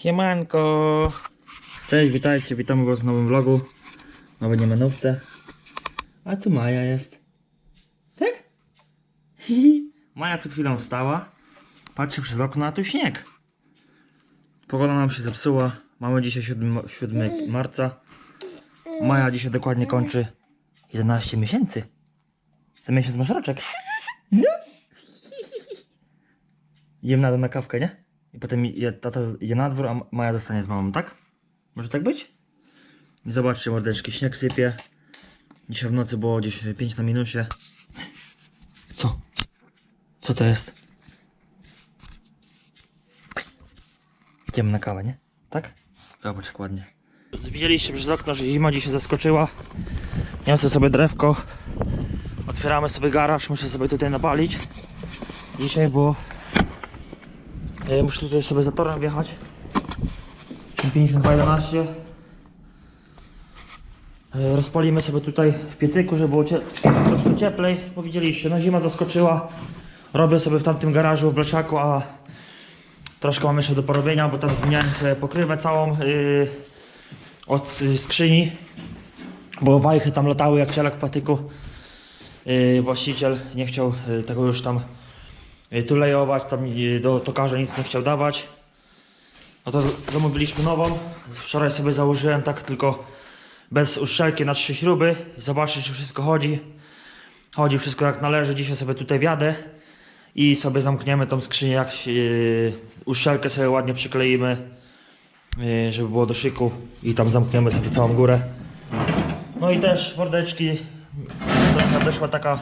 Siemanko! Cześć, witajcie, witamy was w nowym vlogu. Nowej niemenówce. A tu Maja jest. Tak? Maja przed chwilą wstała. Patrzy przez okno, a tu śnieg. Pogoda nam się zepsuła. Mamy dzisiaj 7, 7 marca. Maja dzisiaj dokładnie kończy 11 miesięcy. Za miesiąc masz roczek. No. Idziemy na, na kawkę, nie? I potem je, tata idzie na dwór, a Maja zostanie z mamą, tak? Może tak być? I zobaczcie, mordeczki, śnieg sypie. Dzisiaj w nocy było gdzieś 5 na minusie. Co? Co to jest? Idziemy na kawę, nie? Tak? Zobacz jak ładnie. Widzieliście przez okno, że zima dzisiaj zaskoczyła. Niosę sobie drewko. Otwieramy sobie garaż, muszę sobie tutaj napalić. Dzisiaj było ja muszę tutaj sobie za torem wjechać. 5211. E, Rozpalimy sobie tutaj w piecyku, żeby było troszkę cieplej. Bo widzieliście, no zima zaskoczyła. Robię sobie w tamtym garażu w Blesiaku, a troszkę mam jeszcze do porobienia, bo tam zmieniałem sobie pokrywę całą yy, od y, skrzyni. Bo wajchy tam latały jak cielak w patyku. Yy, właściciel nie chciał yy, tego już tam y, tu lejować, tam y, do tokarza nic nie chciał dawać. No to zamówiliśmy nową. Wczoraj sobie założyłem tak tylko bez uszczelki na trzy śruby. Zobaczcie czy wszystko chodzi. Chodzi wszystko jak należy. Dzisiaj sobie tutaj wjadę i sobie zamkniemy tą skrzynię jak yy, uszczelkę sobie ładnie przykleimy, żeby było do szyku i tam zamkniemy sobie całą górę. No i też mordeczki, trochę nadeszła taka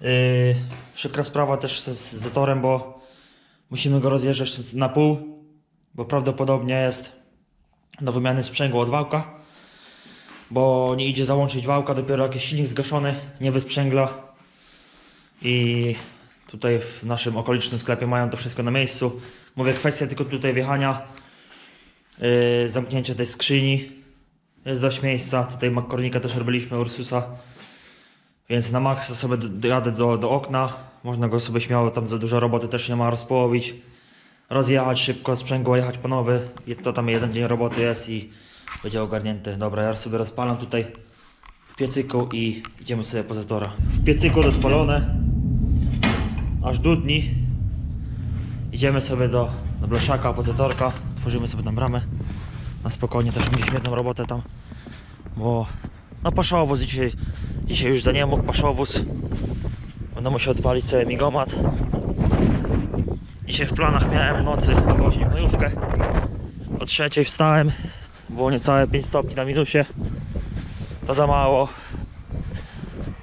Yy, przykra sprawa też z, z bo musimy go rozjeżdżać na pół, bo prawdopodobnie jest do wymiany sprzęgła od wałka, bo nie idzie załączyć wałka, dopiero jakiś silnik zgaszony, nie wysprzęgla i tutaj w naszym okolicznym sklepie mają to wszystko na miejscu. Mówię, kwestia tylko tutaj wjechania, yy, zamknięcia tej skrzyni, jest dość miejsca, tutaj makornika też robiliśmy, Ursusa. Więc na maksa sobie jadę do, do okna. Można go sobie śmiało, tam za dużo roboty też nie ma rozpołowić. Rozjechać szybko, sprzęgło, jechać po nowy. To tam jeden dzień roboty jest i będzie ogarnięty. Dobra, ja sobie rozpalam tutaj w piecyku i idziemy sobie poza tora. W piecyku rozpalone. Aż dudni. Idziemy sobie do, do Blosiaka, poza torka. Tworzymy sobie tam bramę. Na spokojnie też będzie świetną robotę tam. Bo no paszowóz dzisiaj, dzisiaj już za nie mógł paszowóz. Będę musiał odpalić sobie migomat. Dzisiaj w planach miałem w nocy wozić gnojówkę. O trzeciej wstałem. Było niecałe 5 stopni na minusie. To za mało.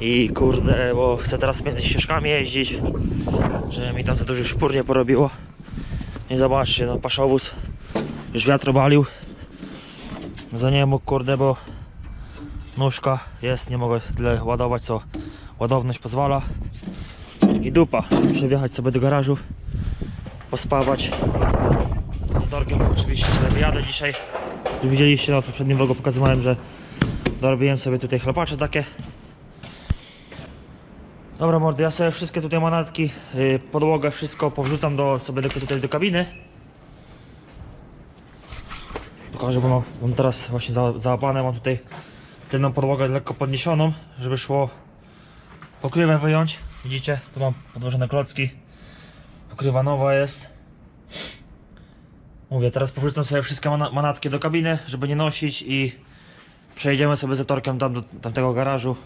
I kurde, bo chcę teraz między ścieżkami jeździć. Że mi tam za dużo szpór nie porobiło. Nie zobaczcie, no paszowóz już wiatr obalił. Za nie mógł kurde, bo nóżka jest, nie mogę tyle ładować co ładowność pozwala. I dupa, muszę wjechać sobie do garażu pospawać. Z Dorkiem oczywiście sobie wyjadę dzisiaj. Widzieliście na poprzednim vlogu pokazywałem, że dorobiłem sobie tutaj chlopacze takie. Dobra mordy, ja sobie wszystkie tutaj manatki yy, podłogę, wszystko powrzucam do, sobie tutaj do kabiny. Pokażę, bo mam, mam teraz właśnie za, załapane, mam tutaj tylną podłogę lekko podniesioną, żeby szło pokrywę wyjąć. Widzicie, tu mam podłożone klocki. Pokrywa nowa jest. Mówię, teraz powrócę sobie wszystkie mana- manatki do kabiny, żeby nie nosić i przejedziemy sobie za torkiem tam do tamtego garażu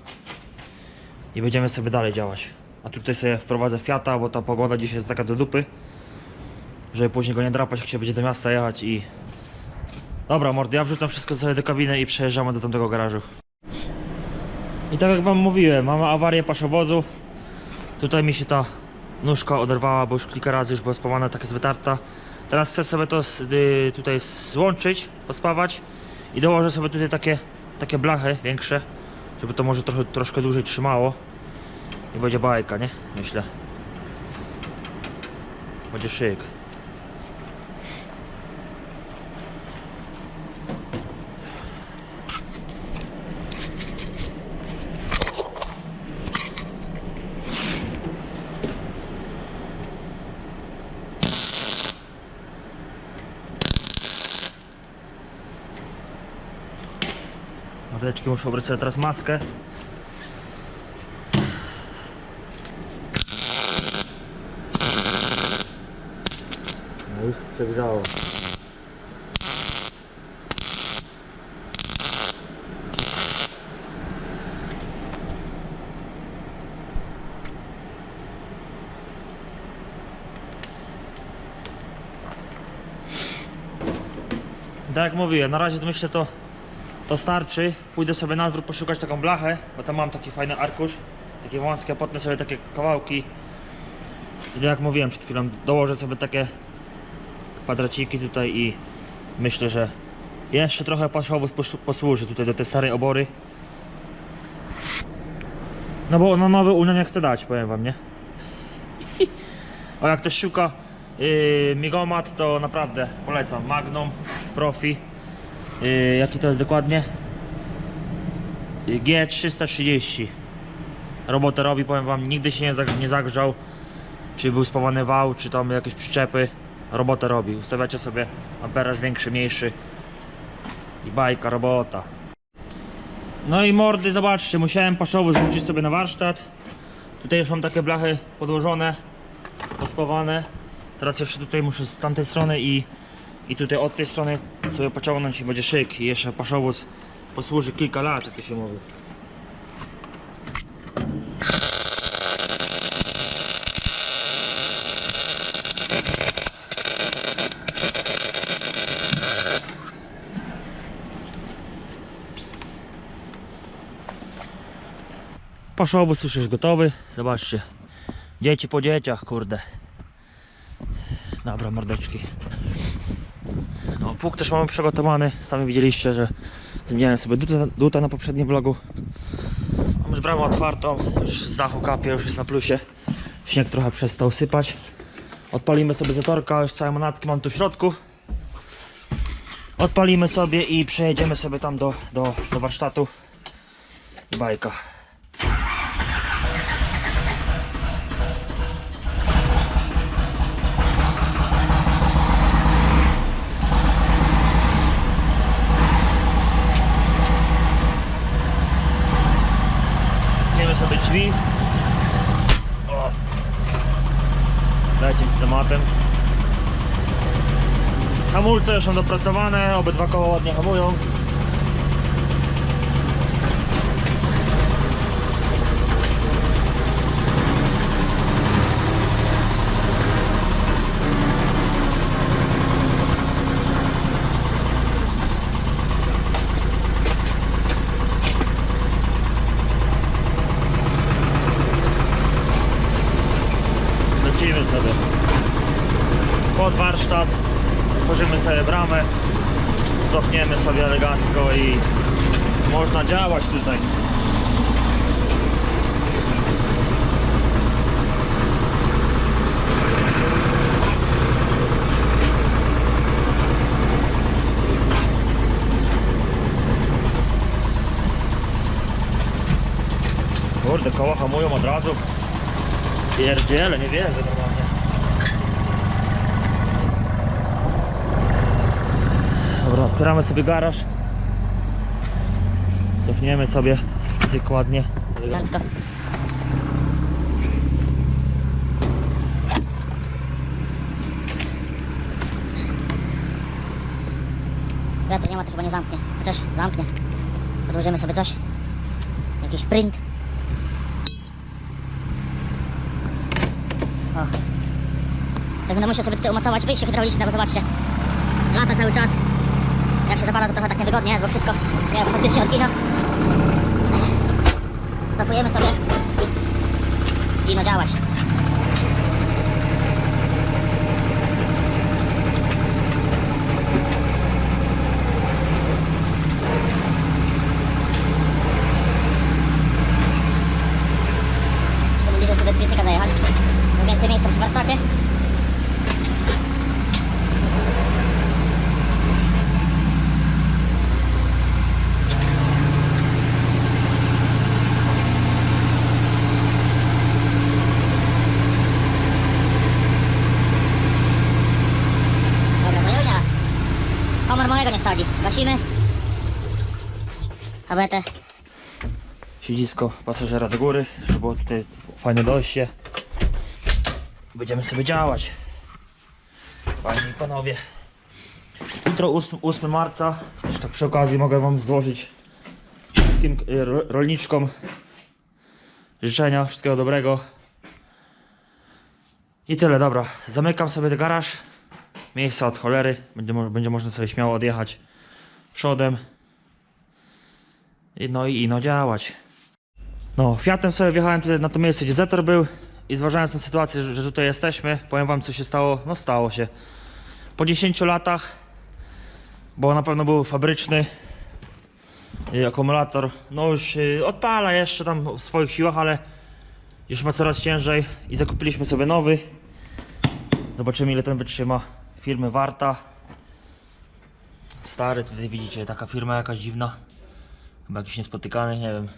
i będziemy sobie dalej działać. A tutaj sobie wprowadzę Fiata, bo ta pogoda dzisiaj jest taka do dupy, żeby później go nie drapać, jak się będzie do miasta jechać i Dobra, mordy, ja wrzucam wszystko sobie do kabiny i przejeżdżamy do tamtego garażu. I tak jak wam mówiłem, mamy awarię paszowozu. Tutaj mi się ta nóżka oderwała, bo już kilka razy już była spawana, tak jest wytarta. Teraz chcę sobie to y, tutaj złączyć, pospawać i dołożę sobie tutaj takie, takie blachy większe, żeby to może trochę, troszkę dłużej trzymało. I będzie bajka, nie? Myślę. Będzie szyk. Mordeczki muszę ubrać sobie teraz maskę. No już przegrzało. Tak jak mówiłem, na razie to myślę to, to starczy. Pójdę sobie na dwór poszukać taką blachę, bo tam mam taki fajny arkusz, takie wąskie, potnę sobie takie kawałki. I tak jak mówiłem przed chwilą, dołożę sobie takie kwadraciki tutaj i myślę, że jeszcze trochę paszowóz posłuży tutaj do tej starej obory. No bo na nowy Unia nie chce dać, powiem wam, nie? O jak ktoś szuka yy, migomat, to naprawdę polecam. Magnum, Profi. Yy, jaki to jest dokładnie? Yy, G330. Robotę robi, powiem wam, nigdy się nie, zag- nie zagrzał. Czy był spawany wał, czy tam jakieś przyczepy. Robotę robi. Ustawiacie sobie amperaż większy, mniejszy. I bajka, robota. No i mordy, zobaczcie, musiałem paszowy zwrócić sobie na warsztat. Tutaj już mam takie blachy podłożone, pospawane. Teraz jeszcze tutaj muszę z tamtej strony i, i tutaj od tej strony sobie pociągnąć i będzie szyk. I jeszcze paszowóz posłuży kilka lat, jak to się mówi. Paszowóz już jest gotowy. Zobaczcie. Dzieci po dzieciach, kurde. Dobra, mordeczki. Pług też mamy przygotowany. Sami widzieliście, że zmieniałem sobie duta, duta na poprzednim vlogu. Mam już bramę otwartą, już z dachu kapie, już jest na plusie. Śnieg trochę przestał sypać. Odpalimy sobie zatorka, już całe manatki mam tu w środku. Odpalimy sobie i przejedziemy sobie tam do, do, do warsztatu. Bajka. Zamkniemy sobie drzwi. O. Z tematem. Hamulce już są dopracowane, obydwa koła ładnie hamują. Lecimy sobie pod warsztat, otworzymy sobie bramę, cofniemy sobie elegancko i można działać tutaj. Kurde, koła hamują od razu. Pierdziele, nie wierzę normalnie. Dobra, otwieramy sobie garaż. Cofniemy sobie dokładnie. Elegancko. To nie ma, to chyba nie zamknie. Chociaż zamknie. Podłożymy sobie coś. Jakiś print. O. Tak będę musiał sobie tutaj umocować wyjście hydrauliczne, bo zobaczcie. Lata cały czas. Jak się zapada to trochę tak niewygodnie jest, bo wszystko nie wiem, faktycznie odgina. Zapujemy sobie i no działać. Żeby bliżej sobie do piecyka zajechać. Bo więcej miejsca przy warsztacie. Małego nie wsadzi. Gasimy. Abetę. Siedzisko pasażera do góry, żeby było tutaj fajne dojście. Będziemy sobie działać. Panie i panowie. Jutro 8, 8 marca. Jeszcze przy okazji mogę wam złożyć wszystkim ro- rolniczkom życzenia, wszystkiego dobrego. I tyle, dobra. Zamykam sobie ten garaż. Miejsca od cholery. Będzie, będzie można sobie śmiało odjechać przodem. I no i ino działać. No, Fiatem sobie wjechałem tutaj na to miejsce, gdzie Zetor był i zważając na sytuację, że, tutaj jesteśmy, powiem wam co się stało. No stało się. Po 10 latach, bo na pewno był fabryczny akumulator, no już y, odpala jeszcze tam w swoich siłach, ale już ma coraz ciężej i zakupiliśmy sobie nowy. Zobaczymy ile ten wytrzyma. Firmy Warta. Stary, tutaj widzicie, taka firma jakaś dziwna. Chyba jakiś niespotykany, nie wiem.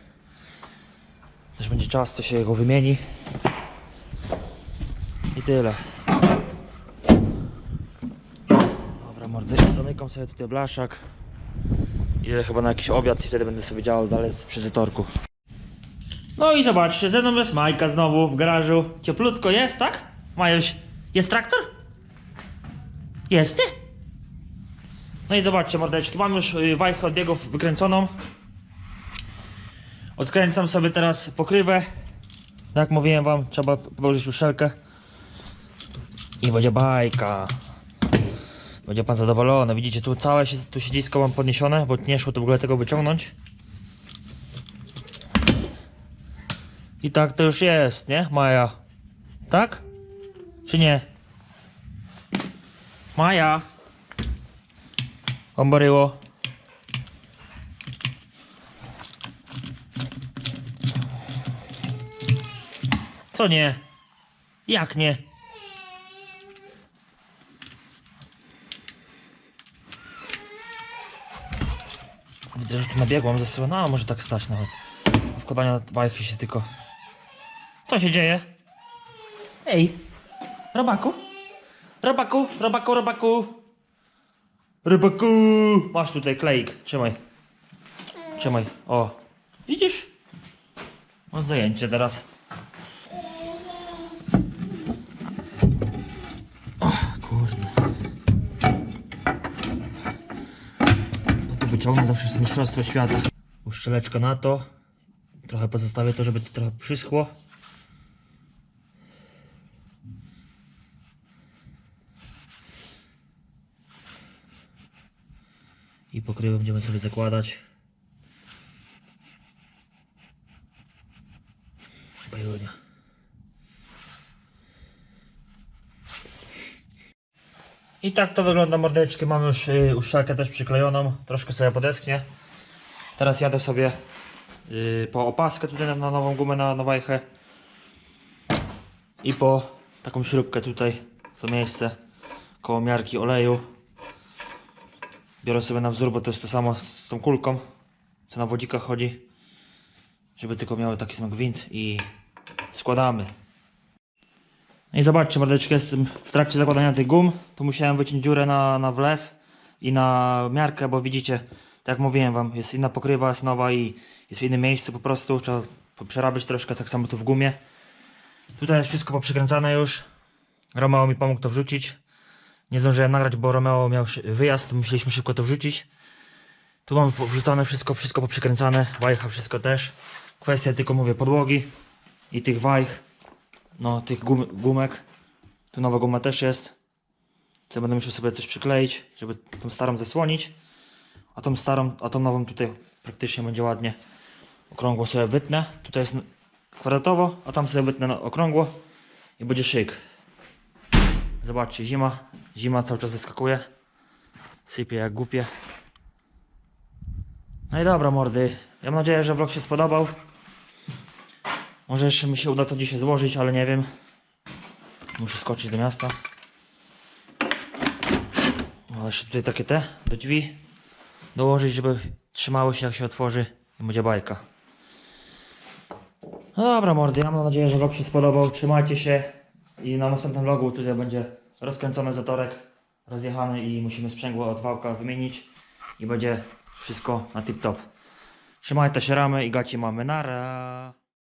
Też będzie czas, to się go wymieni. I tyle. Dobra, mordy, domykam sobie tutaj blaszak. Idę chyba na jakiś obiad i wtedy będę sobie działał dalej przy zatorku. No i zobaczcie, ze mną jest Majka znowu w garażu. Cieplutko jest, tak? Majuś, jest traktor? Jest? No i zobaczcie mordeczki, mam już y, wajchę od biegów wykręconą. Odkręcam sobie teraz pokrywę. Jak mówiłem wam, trzeba podłożyć uszelkę. I będzie bajka. Będzie pan zadowolony. Widzicie, tu całe się, tu siedzisko mam podniesione, bo nie szło to w ogóle tego wyciągnąć. I tak to już jest, nie? Maja. Tak? Czy nie? Maja. Ombaryło. Co nie? Jak nie? Widzę, że tu nabiegłam ze strony, a może tak stać nawet. Wkładania wajchy się tylko... Co się dzieje? Ej! Robaku? Robaku, robaku, robaku! Robaku! Masz tutaj kleik, trzymaj. Trzymaj, o. Widzisz? Masz zajęcie teraz. O, kurde. No to wyciągnę zawsze z mistrzostwa świata. Uszczeleczka na to. Trochę pozostawię to, żeby to trochę przyschło. I pokrywę będziemy sobie zakładać. Bajunia. I tak to wygląda mordeczki. Mam już y, uszczelkę też przyklejoną. Troszkę sobie podeschnie. Teraz jadę sobie y, po opaskę tutaj na, na nową gumę na, na wajchę. I po taką śrubkę tutaj w to miejsce koło miarki oleju. Biorę sobie na wzór, bo to jest to samo z tą kulką, co na wodzikach chodzi. Żeby tylko miały taki sam gwint i składamy. No I zobaczcie, mordeczki, jestem w trakcie zakładania tych gum. Tu musiałem wyciąć dziurę na, na wlew i na miarkę, bo widzicie, tak jak mówiłem wam, jest inna pokrywa, jest nowa i jest w innym miejscu po prostu. Trzeba przerabiać troszkę, tak samo tu w gumie. Tutaj jest wszystko poprzykręcane już. Romeo mi pomógł to wrzucić. Nie zdążyłem nagrać, bo Romeo miał wyjazd, musieliśmy szybko to wrzucić. Tu mamy wrzucone wszystko, wszystko poprzykręcane, wajcha wszystko też. Kwestia tylko mówię podłogi i tych wajch, no tych gum, gumek. Tu nowa guma też jest. To będę musiał sobie coś przykleić, żeby tą starą zasłonić. A tą starą, a tą nową tutaj praktycznie będzie ładnie okrągło sobie wytnę. Tutaj jest kwadratowo, a tam sobie wytnę okrągło i będzie szyk. Zobaczcie, zima. Zima cały czas zaskakuje. Sypie jak głupie. No i dobra, mordy. Ja mam nadzieję, że vlog się spodobał. Może jeszcze mi się uda to dzisiaj złożyć, ale nie wiem. Muszę skoczyć do miasta. No, jeszcze tutaj takie te do drzwi dołożyć, żeby trzymały się jak się otworzy i będzie bajka. No dobra mordy, ja mam nadzieję, że vlog się spodobał. Trzymajcie się i na następnym vlogu tutaj będzie rozkręcony zatorek, rozjechany i musimy sprzęgło od wałka wymienić i będzie wszystko na tip top. Trzymajcie się ramy i gaci mamy nara.